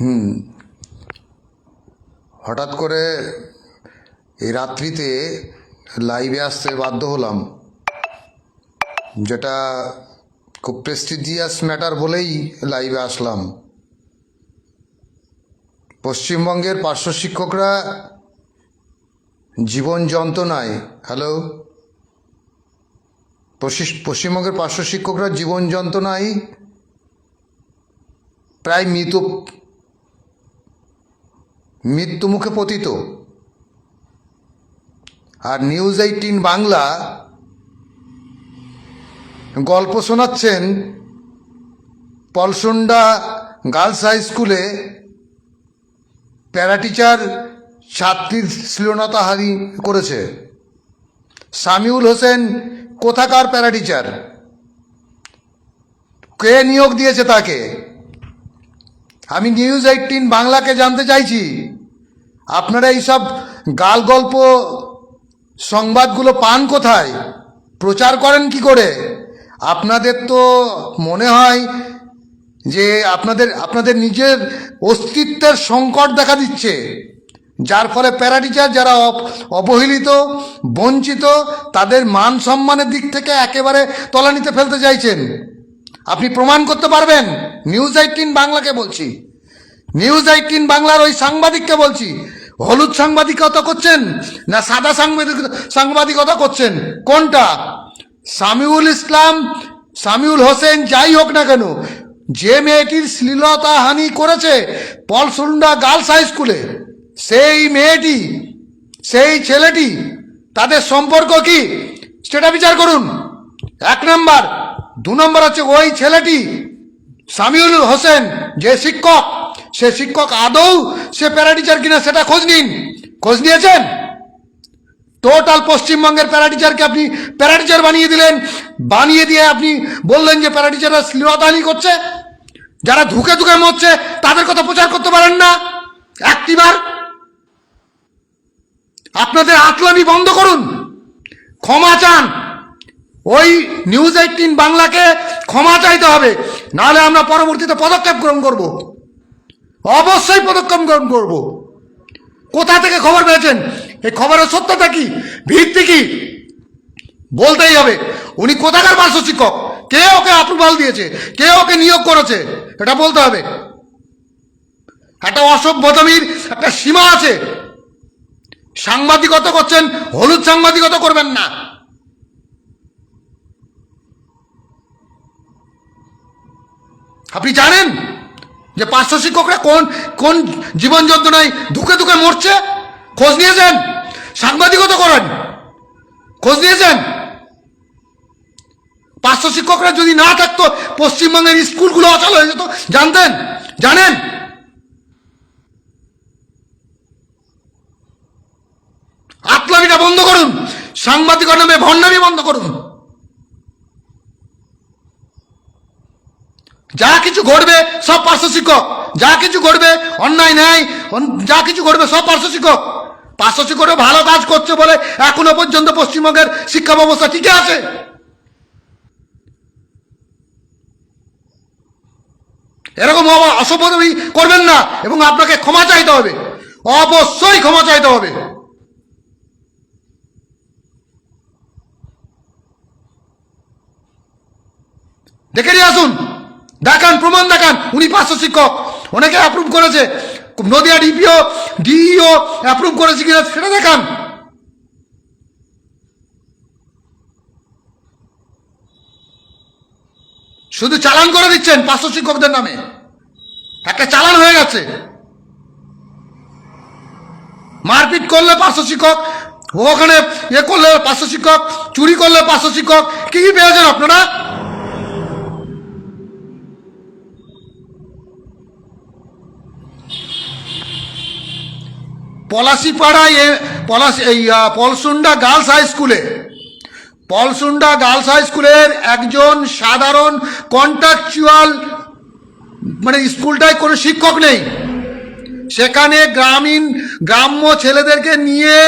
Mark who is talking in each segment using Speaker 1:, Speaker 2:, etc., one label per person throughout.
Speaker 1: হুম। হঠাৎ করে এই রাত্রিতে লাইভে আসতে বাধ্য হলাম, যেটা খুব প্রেস্টিজিয়াস ম্যাটার বলেই লাইভে আসলাম। পশ্চিমবঙ্গের পার্শ্ব শিক্ষকরা জীবন যন্ত্রণায়, হ্যালো? পশ্চিমবঙ্গের পার্শ্ব শিক্ষকরা জীবন যন্ত্রণায় প্রায় মৃত মৃত্যুমুখে পতিত। আর নিউজ এইটিন বাংলা গল্প শোনাচ্ছেন পলসন্ডা গার্লস হাই স্কুলে প্যারাটিচার ছাত্রীর শ্লীলতা শ্লীলতাহারি করেছে। সামিউল হোসেন কোথাকার প্যারাটিচার? কে নিয়োগ দিয়েছে তাকে? আমি নিউজ এইটিন বাংলাকে জানতে চাইছি। আপনারা এইসব গাল গল্প সংবাদগুলো পান কোথায়? প্রচার করেন কি করে? আপনাদের তো মনে হয় যে আপনাদের আপনাদের নিজের অস্তিত্বের সংকট দেখা দিচ্ছে। যার ফলে প্যারাটিচার যারা অবহেলিত, বঞ্চিত, তাদের মান সম্মানের দিক থেকে একেবারে তলানিতে ফেলতে চাইছেন। আপনি প্রমাণ করতে পারবেন? নিউজ এইটিন বাংলাকে বলছি। নিউজ এইটিন বাংলার ওই সাংবাদিককে বলছি। হলুদ সাংবাদিকতা করছেন না সাদা সাংবাদিক সাংবাদিকতা করছেন? কোনটা? সামিউল ইসলাম, সামিউল হোসেন, যাই হোক না কেন, যে মেয়েটির শ্লীলতা হানি করেছে পলসুন্ডা গার্লস হাই স্কুলে, সেই মেয়েটি, সেই ছেলেটি, তাদের সম্পর্ক কি? সেটা বিচার করুন। এক নম্বর, দু নম্বর হচ্ছে ওই ছেলেটি, সামিউল হোসেন, যে শিক্ষক সে শিক্ষক আদৌ, সে প্যারাটিচার কিনা সেটা খোঁজ নিন। খোঁজ নিয়েছেন? টোটাল পশ্চিমবঙ্গের প্যারাটিচারকে আপনি প্যারাটিচার বানিয়ে দিলেন। বানিয়ে দিয়ে আপনি বললেন যে প্যারাটিচাররা শ্লীলতাহানি করছে। যারা ধুকে ধুকে মরছে, তাদের কথা প্রচার করতে পারেন না। একটিবার। আপনাদের আতলামি বন্ধ করুন। ক্ষমা চান। ওই নিউজ এইটিন বাংলাকে ক্ষমা চাইতে হবে। নাহলে আমরা পরবর্তীতে পদক্ষেপ গ্রহণ করব। অবশ্যই পদক্ষেপ গ্রহণ করব। কোথা থেকে খবর পেয়েছেন? এই খবরের সত্যতা কি? ভিত্তি কি? বলতেই হবে। উনি কোথাকার পার্শ্ব শিক্ষক? কে ওকে অ্যাপ্রুভাল দিয়েছে? কে ওকে নিয়োগ করেছে? এটা বলতে হবে। একটা অসভ্যতমির একটা সীমা আছে। সাংবাদিকতা করছেন, হলুদ সাংবাদিকতা করবেন না। আপনি জানেন? যে পার্শ্ব শিক্ষকরা কোন কোন জীবন যন্ত্রণায় ধুকে ধুকে মরছে? খোঁজ নিয়েছেন? সাংবাদিকতা করেন। খোঁজ নিয়েছেন? পার্শ্ব শিক্ষকরা যদি না থাকতো, পশ্চিমবঙ্গের স্কুলগুলো অচল হয়ে যেত। জানতেন? জানেন? আতলামিটা বন্ধ করুন। সাংবাদিকতা নামে ভণ্ডামি বন্ধ করুন। যা কিছু ঘটবে, সব পার্শ্ব শিক্ষক। যা কিছু ঘটবে, অন্যায়, ন্যায় যা কিছু ঘটবে, সব পার্শ্ব শিক্ষক। পার্শ্ব শিক্ষকরা ভালো কাজ করছে বলে এখনও পর্যন্ত পশ্চিমবঙ্গের শিক্ষা ব্যবস্থা টিকে আছে। এরকম অসভ্যতামি করবেন না এবং আপনাকে ক্ষমা চাইতে হবে। অবশ্যই ক্ষমা চাইতে হবে। দেখে নিয়ে আসুন। দেখান, প্রমাণ দেখান। উনি পার্শ্ব শিক্ষক। অনেকে অ্যাপ্রুভ করেছে। নদিয়া ডিপিও ডিইও অ্যাপ্রুভ করেছে কিনা সেটা দেখান। শুধু চালান করে দিচ্ছেন পার্শ্ব শিক্ষকদের নামে। একটা চালান হয়ে গেছে। মারপিট করলে পার্শ্ব শিক্ষক, ওখানে ইয়ে করলে পার্শ্ব শিক্ষক, চুরি করলে পার্শ্ব শিক্ষক। কি কি পেয়েছেন আপনারা? পলাশিপাড়ায় পলাশ এই পলসুন্ডা গার্লস হাই স্কুলে। পলসুন্ডা গার্লস হাই স্কুলের একজন সাধারণ কন্ট্রাকচুয়াল মানে স্কুলটায় কোনো শিক্ষক নেই। সেখানে গ্রামীণ, গ্রাম্য ছেলেদেরকে নিয়ে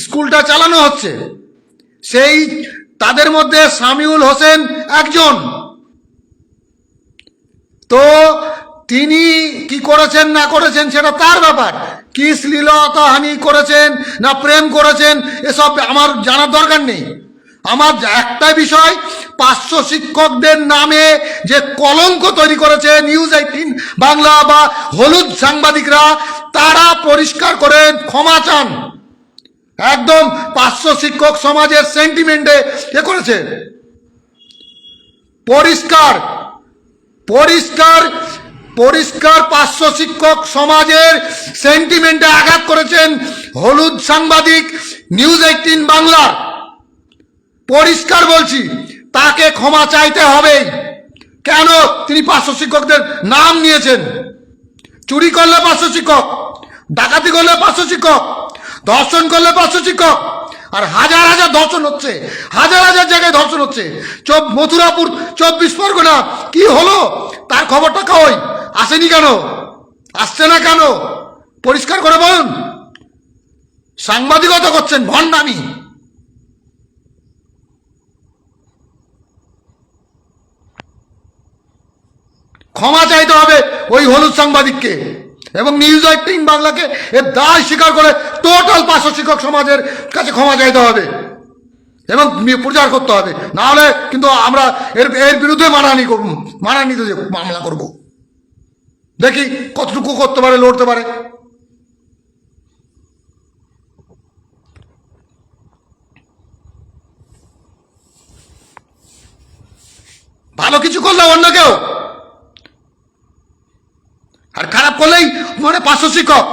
Speaker 1: স্কুলটা চালানো হচ্ছে। সেই তাদের মধ্যে সামিউল হোসেন একজন। তো তিনি কি করেছেন, না করেছেন সেটা তার ব্যাপার। কি শ্লীলতাহানি করেছেন, না প্রেম করেছেন, এসব আমার জানার দরকার নেই। আমার একটা বিষয়, পাঁচশো শিক্ষকদের নামে যে কলঙ্ক তৈরি করেছে নিউজ এইটিন বাংলা বা হলুদ সাংবাদিকরা, তারা পরিষ্কার করে ক্ষমা চান। একদম পাঁচশো শিক্ষক সমাজের সেন্টিমেন্টে এ করেছে। পরিষ্কার পরিষ্কার পরিষ্কার পাঁচশো শিক্ষক সমাজের সেন্টিমেন্টে আঘাত করেছেন হলুদ সাংবাদিক নিউজ এইটিন বাংলার। পরিষ্কার বলছি, তাকে ক্ষমা চাইতে হবেই। কেন তিনি পাঁচশো শিক্ষকদের নাম নিয়েছেন? চুরি করলে পাঁচশো শিক্ষক, ডাকাতি করলে পাঁচশো শিক্ষক, ধর্ষণ করলে পাঁচশো শিক্ষক আর হাজার হাজার ধর্ষণ হচ্ছে, হাজার হাজার জায়গায় ধর্ষণ হচ্ছে। চব মথুরাপুর চব্বিশ পরগনা, কি হলো? তার খবরটা কই? আসেনি কেন? আসছে না কেন? পরিষ্কার করে বলুন। সাংবাদিকতা করছেন ভণ্ডামি। ক্ষমা চাইতে হবে ওই হলুদ সাংবাদিককে এবং নিউজ এইটিন বাংলাকে এর দায় স্বীকার করে টোটাল পাঁচশো শিক্ষক সমাজের কাছে ক্ষমা চাইতে হবে এবং প্রচার করতে হবে। না হলে কিন্তু আমরা এর এর বিরুদ্ধে মানহানি করব মানহানিতে যে মামলা করব। দেখি কতটুকু করতে পারে, লড়তে পারে। ভালো কিছু করলে অন্য কেউ। আর খারাপ করলেই মানে পাঁচশো শিক্ষক।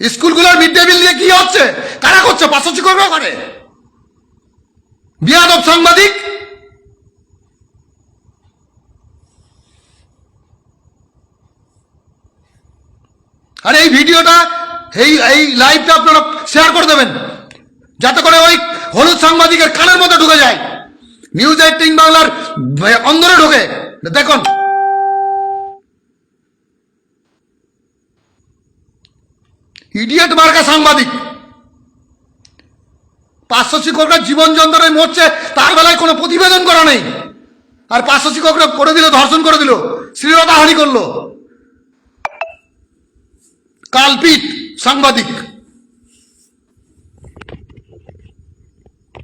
Speaker 1: স্কুলগুলোর মিড ডে মিল নিয়ে কি হচ্ছে? কারা করছে? পাঁচশো শিক্ষকরা করে বিয়াদব সাংবাদিক। আর এই ভিডিওটা, এই এই লাইভটা আপনারা শেয়ার করে দেবেন। যাতে করে ওই হলুদ সাংবাদিকের কানের মধ্যে ঢুকে যায়। নিউজ এইটিন বাংলার অন্দরে ঢোকে। দেখুন। ইডিয়েট মার্কা সাংবাদিক। পাঁচশো শিক্ষকরা জীবন যন্ত্রণায় মরছে, তার বেলায় কোনো প্রতিবেদন করা নেই। আর পাঁচশো শিক্ষকরা করে দিল, ধর্ষণ করে দিল শ্লীলতাহানি করল। কালপিট সাংবাদিক।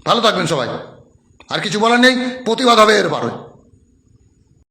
Speaker 1: ভালো থাকবেন সবাই। আর কিছু বলার নেই, প্রতিবাদ হবে এর পারে